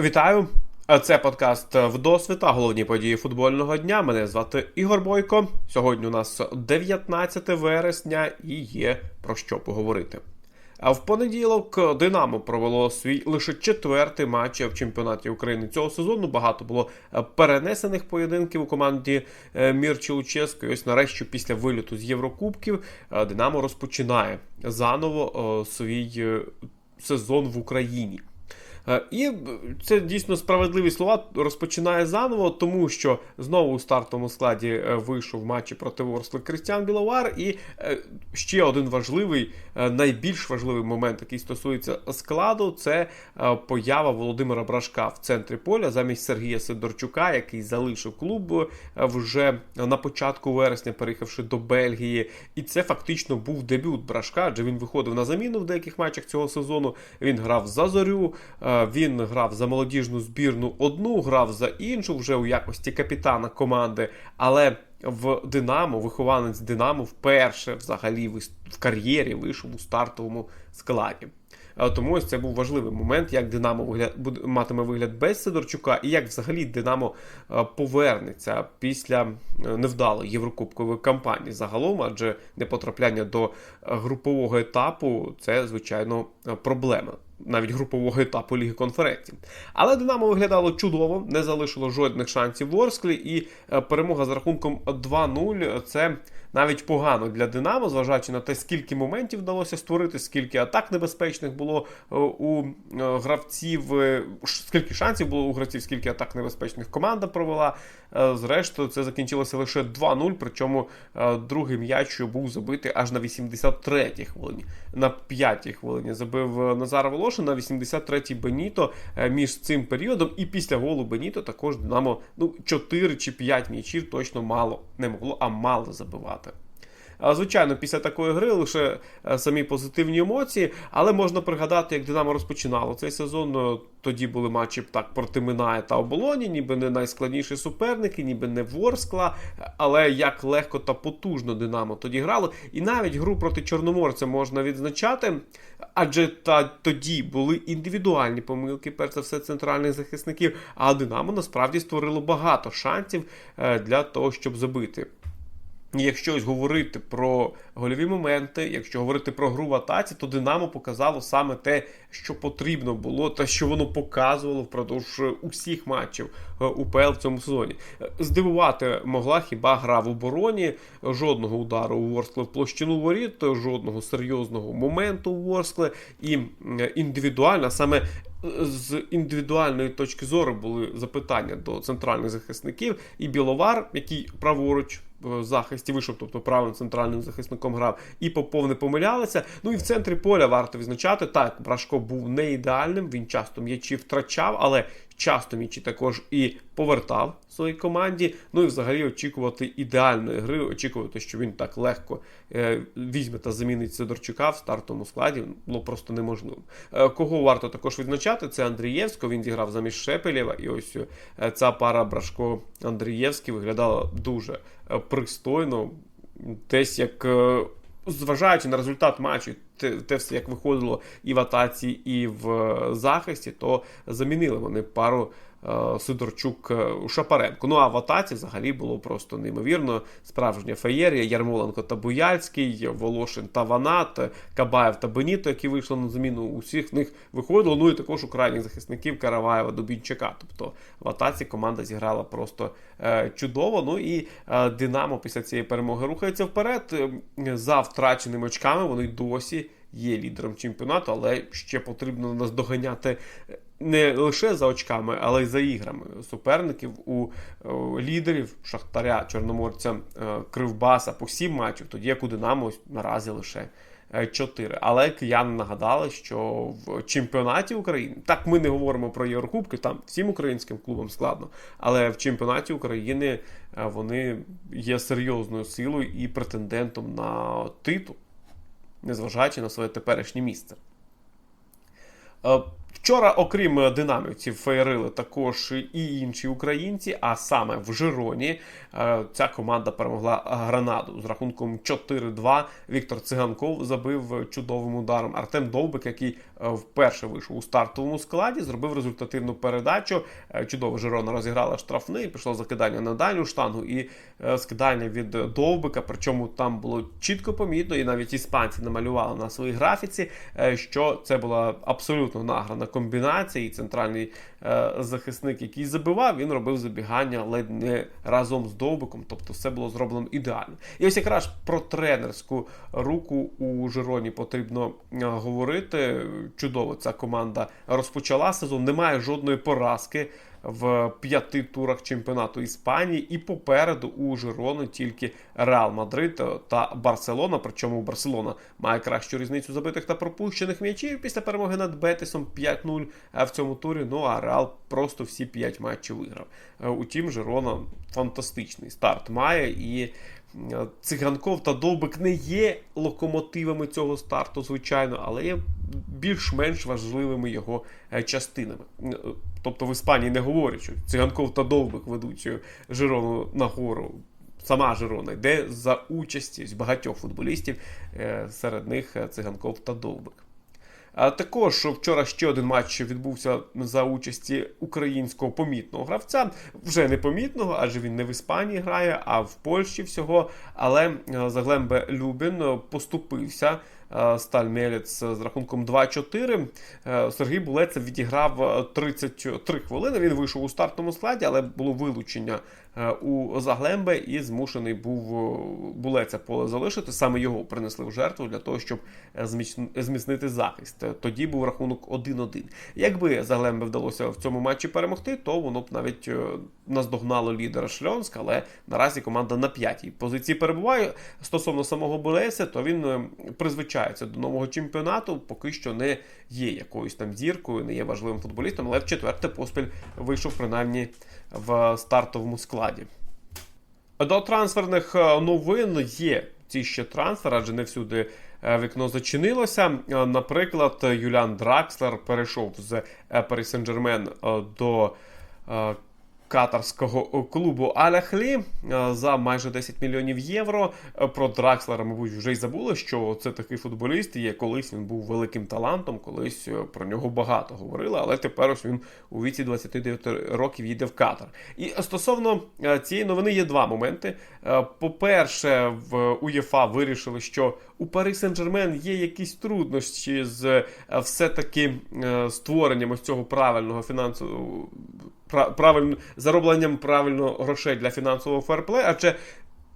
Вітаю! Це подкаст «Вдосвіта», головні події футбольного дня. Мене звати Ігор Бойко. Сьогодні у нас 19 вересня і є про що поговорити. А в понеділок Динамо провело свій лише четвертий матч в чемпіонаті України цього сезону. Багато було перенесених поєдинків у команді е, Мірчі Луческо. Ось нарешті, після виліту з Єврокубків, е, Динамо розпочинає заново е, свій сезон в Україні. Е, і це дійсно справедливі слова розпочинає заново, тому що знову у стартовому складі е, вийшов в матчі проти Ворсли Кристіан Біловар. І е, ще один важливий, найбільш важливий момент, який стосується складу, це поява Володимира Брашка в центрі поля замість Сергія Сидорчука, який залишив клуб вже на початку вересня, переїхавши до Бельгії. І це фактично був дебют Брашка, адже він виходив на заміну в деяких матчах цього сезону. Він грав за зорю. Він грав за молодіжну збірну одну, грав за іншу вже у якості капітана команди. Але в Динамо, вихованець Динамо, вперше взагалі в кар'єрі вийшов у стартовому складі. Тому ось це був важливий момент, як Динамо вигляд, матиме вигляд без Сидорчука, і як взагалі Динамо повернеться після невдалої єврокубкової кампанії загалом, адже непотрапляння до групового етапу це звичайно проблема навіть групового етапу Ліги конференцій. Але Динамо виглядало чудово, не залишило жодних шансів в Орсклі, і е, перемога з рахунком 2-0 це навіть погано для Динамо, зважаючи на те, скільки моментів вдалося створити, скільки атак небезпечних було е, у е, гравців, скільки шансів було у гравців, скільки атак небезпечних команда провела. Зрештою, це закінчилося лише 2-0, причому другий м'яч був забитий аж на 83-й хвилині. На 5-й хвилині забив Назар Волош. Волошин на 83-й Беніто е, між цим періодом. І після голу Беніто також Динамо ну, 4 чи 5 м'ячів точно мало не могло, а мало забивати. Звичайно, після такої гри лише е, самі позитивні емоції, але можна пригадати, як Динамо розпочинало цей сезон. Ну, тоді були матчі так проти Минає та оболоні, ніби не найскладніші суперники, ніби не Ворскла, але як легко та потужно Динамо тоді грало. І навіть гру проти Чорноморця можна відзначати, адже та тоді були індивідуальні помилки, перш за все, центральних захисників. А Динамо насправді створило багато шансів е, для того, щоб забити. Якщо говорити про гольові моменти, якщо говорити про гру в атаці, то Динамо показало саме те, що потрібно було, та що воно показувало впродовж усіх матчів е, УПЛ в цьому сезоні. Здивувати могла хіба гра в обороні, жодного удару у Ворскле в площину воріт, жодного серйозного моменту у Ворскле і індивідуально саме з індивідуальної точки зору були запитання до центральних захисників, і Біловар, який праворуч захисті вийшов, тобто правим центральним захисником грав, і Попов не помилялися. Ну і в центрі поля варто відзначати. Так, Брашко був не ідеальним, він часто м'ячі втрачав, але часто м'ячі також і повертав своїй команді. Ну і взагалі очікувати ідеальної гри, очікувати, що він так легко е, візьме та замінить Сидорчука в стартовому складі, було просто неможливо. Е, кого варто також відзначати, це Андрієвського. Він зіграв замість Шепелєва, і ось е, ця пара Брашко-Андрієвський виглядала дуже пристойно, десь як. Зважаючи на результат матчу, те, те все як виходило і в атаці, і в захисті, то замінили вони пару Сидорчук е, Шапаренко. Ну а в атаці взагалі було просто неймовірно. Справжня феєрія. Ярмоленко та Буяльський, Волошин та Ванат, Кабаєв та Беніто, які вийшли на заміну. Усіх них виходило. Ну і також у крайніх захисників Караваєва Дубінчака. Тобто в атаці команда зіграла просто е, чудово. Ну і е, Динамо після цієї перемоги рухається вперед. За втраченими очками вони досі є лідером чемпіонату, але ще потрібно наздоганяти не лише за очками, але й за іграми суперників у лідерів Шахтаря, Чорноморця, е, Кривбаса по сім матчів, тоді як у Динамо наразі лише. 4. Е, але кияни нагадали, що в чемпіонаті України так ми не говоримо про Єврокубки, там всім українським клубам складно. Але в чемпіонаті України е, вони є серйозною силою і претендентом на титул, незважаючи на своє теперішнє місце. Вчора, окрім динамівців, феєрили також і інші українці. А саме в Жироні е, ця команда перемогла Гранаду з рахунком 4-2. Віктор Циганков забив чудовим ударом. Артем Довбик, який е, вперше вийшов у стартовому складі, зробив результативну передачу. Е, Чудово Жирона розіграла штрафний, пішло закидання на дальню штангу і скидання від Довбика. Причому там було чітко помітно, і навіть іспанці намалювали на своїй графіці, що це була абсолютно награна комбінації. Центральний е, захисник, який забивав, він робив забігання ледь не разом з довбиком. Тобто все було зроблено ідеально. І ось якраз про тренерську руку у Жироні потрібно е, говорити. Чудово, ця команда розпочала сезон. Немає жодної поразки в п'яти турах чемпіонату Іспанії, і попереду у Жирону тільки Реал Мадрид та Барселона. Причому Барселона має кращу різницю забитих та пропущених м'ячів після перемоги над Бетисом 5-0 в цьому турі. Ну а Реал просто всі 5 матчів виграв. Е, утім, Жирона фантастичний старт має і. Е, Циганков та Довбик не є локомотивами цього старту, звичайно, але є більш-менш важливими його е, частинами. Тобто в Іспанії не говорять, що циганков та довбик ведуть Жирону нагору. Сама Жирона йде за участі багатьох футболістів, е, серед них циганков та довбик. А також вчора ще один матч відбувся за участі українського помітного гравця, вже непомітного, адже він не в Іспанії грає, а в Польщі всього. Але е, Заглембе Любін поступився Е, Сталь Мелець з рахунком 2-4. Е, Сергій Булецев відіграв 33 хвилини. Він вийшов у стартовому складі, але було вилучення е, у Заглембе і змушений був Булеця поле залишити. Саме його принесли в жертву для того, щоб зміцнити захист. Тоді був рахунок 1-1. Якби Заглембе вдалося в цьому матчі перемогти, то воно б навіть наздогнало лідера Шльонськ, але наразі команда на п'ятій позиції перебуває. Стосовно самого Булеся, то він призвичайно долучається до нового чемпіонату, поки що не є якоюсь там зіркою, не є важливим футболістом, але в четверте поспіль вийшов принаймні в стартовому складі. До трансферних е, новин є ці ще трансфери, адже не всюди е, вікно зачинилося. Е, наприклад, Юліан Дракслер перейшов з Paris Saint-Germain до катарського клубу Аляхлі е, за майже 10 мільйонів євро. Е, про Дракслера, мабуть, вже й забули, що це такий футболіст. Є колись він був великим талантом, колись е, про нього багато говорили, але тепер ось він у віці 29 років їде в Катар. І стосовно цієї новини є два моменти. По-перше, в УЄФА вирішили, що у Пари Сен-Жермен є якісь труднощі з все-таки створенням ось цього правильного фінансового правильно, заробленням правильно грошей для фінансового ферплею, адже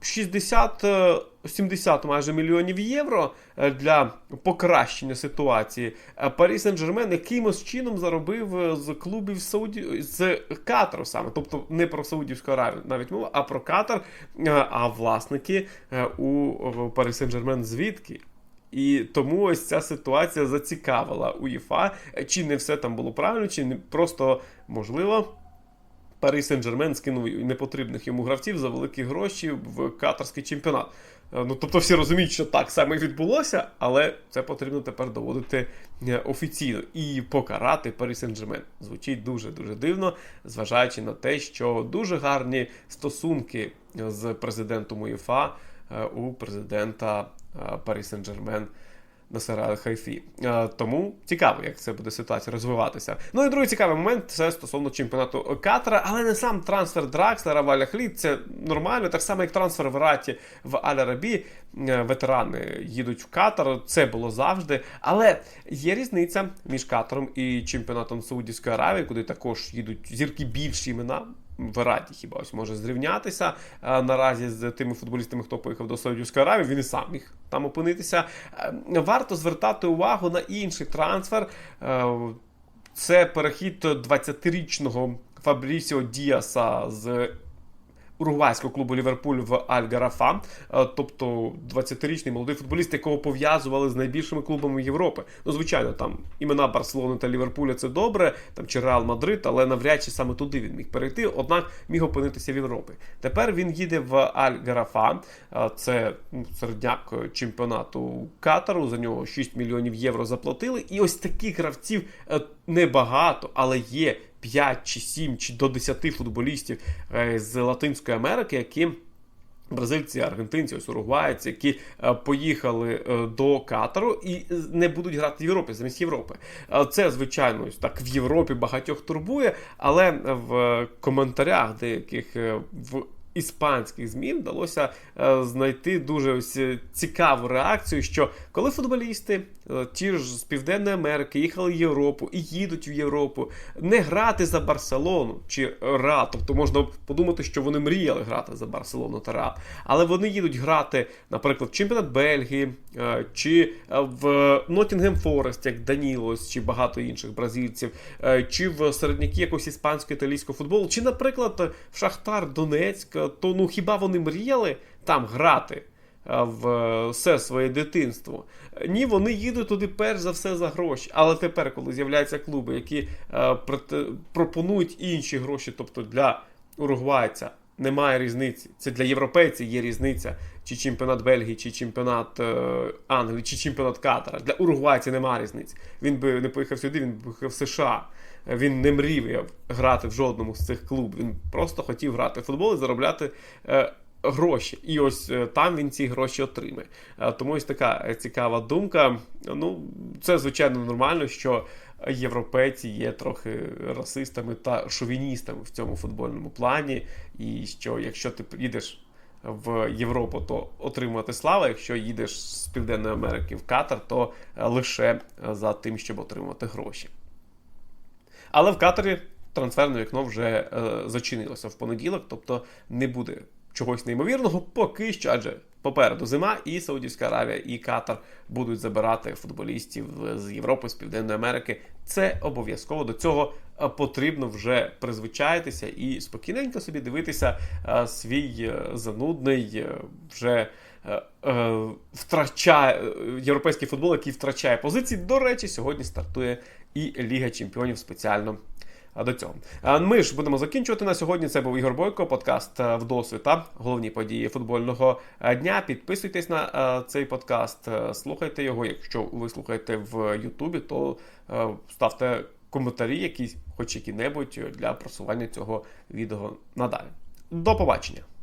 60-70 е, майже мільйонів євро е, для покращення ситуації. Парі Сен-Жермен якимось чином заробив е, з клубів Сауді з Катару саме, тобто не про Саудівську Аравію навіть мова, а про Катар. А власники у Парі Сен-Жермен звідки? І тому ось ця ситуація зацікавила УЄФА, чи не все там було правильно, чи не просто можливо. Пари Сен-Жермен скинув непотрібних йому гравців за великі гроші в катарський чемпіонат. Е, ну, Тобто всі розуміють, що так саме відбулося, але це потрібно тепер доводити е, офіційно і покарати Пари Сен-Жермен. Звучить дуже-дуже дивно, зважаючи на те, що дуже гарні стосунки з президентом УЄФА е, у президента Пари Сен-Жермен. Насера Аль-Хайфі. Тому цікаво, як це буде ситуація розвиватися. Ну і другий цікавий момент це стосовно чемпіонату Катара, але не сам трансфер Дракслера в Аляхлі. Це нормально, так само, як трансфер в Раті в Аль-Арабі. Е, ветерани їдуть в Катар. Це було завжди. Але є різниця між Катаром і чемпіонатом Саудівської Аравії, куди також їдуть зірки більші імена. В Раді хіба ось може зрівнятися а, наразі з тими футболістами, хто поїхав до Саудівської Аравії, він і сам міг там опинитися. А, варто звертати увагу на інший трансфер. А, це перехід 20-річного Фабрісіо Діаса з уругвайського клубу Ліверпуль в Аль-Гарафа, е, тобто 20-річний молодий футболіст, якого пов'язували з найбільшими клубами Європи. Ну, звичайно, там імена Барселони та Ліверпуля це добре, там чи Реал Мадрид, але навряд чи саме туди він міг перейти, однак міг опинитися в Європі. Тепер він їде в Аль-Гарафа, е, це ну, середняк чемпіонату Катару. За нього 6 мільйонів євро заплатили. І ось таких гравців е, небагато, але є 5 чи 7 чи до 10 футболістів е, з Латинської Америки, які. Бразильці, аргентинці, ось уругвайці, які е, поїхали е, до Катару і не будуть грати в Європі замість Європи. Це, звичайно, так в Європі багатьох турбує, але в коментарях деяких в іспанських ЗМІ вдалося е, знайти дуже ось е, цікаву реакцію, що коли футболісти, е, ті ж з Південної Америки, їхали в Європу і їдуть в Європу, не грати за Барселону чи Реал, тобто можна подумати, що вони мріяли грати за Барселону та Реал, але вони їдуть грати, наприклад, в чемпіонат Бельгії чи в Ноттінгем Форест, як Данілос, чи багато інших бразильців, чи в середняки якогось іспанського італійського футболу, чи, наприклад, в Шахтар Донецьк, то ну хіба вони мріяли там грати? е, В е, все своє дитинство. Ні, вони їдуть туди перш за все за гроші. Але тепер, коли з'являються клуби, які е, пропонують інші гроші, тобто для уругвайця немає різниці. Це для європейців є різниця, чи чемпіонат Бельгії, чи чемпіонат е, Англії, чи чемпіонат Катара. Для уругвайця немає різниці. Він би не поїхав сюди, він би поїхав в США. Він не мріяв грати в жодному з цих клубів. Він просто хотів грати в футбол і заробляти. Е, Гроші, і ось е, там він ці гроші отримає. Е, Тому ось така цікава думка. Ну, це звичайно нормально, що європейці є трохи расистами та шовіністами в цьому футбольному плані. І що якщо ти їдеш в Європу, то отримувати славу. Якщо їдеш з Південної Америки в Катар, то лише за тим, щоб отримати гроші. Але в Катарі трансферне вікно вже е, зачинилося в понеділок, тобто не буде чогось неймовірного поки що, адже попереду зима, і Саудівська Аравія, і Катар будуть забирати футболістів з Європи, з Південної Америки. Це обов'язково до цього е, потрібно вже призвичаїтися і спокійненько собі дивитися е, свій е, занудний вже. Е, е, Втрачає е, європейський футбол, який втрачає позиції. До речі, сьогодні стартує і Ліга Чемпіонів спеціально до цього. Ми ж будемо закінчувати на сьогодні. Це був Ігор Бойко, подкаст «Вдосвіта», головні події футбольного дня. Підписуйтесь на цей подкаст, слухайте його. Якщо ви слухаєте в Ютубі, то ставте коментарі, якісь, хоч які-небудь, для просування цього відео надалі. До побачення!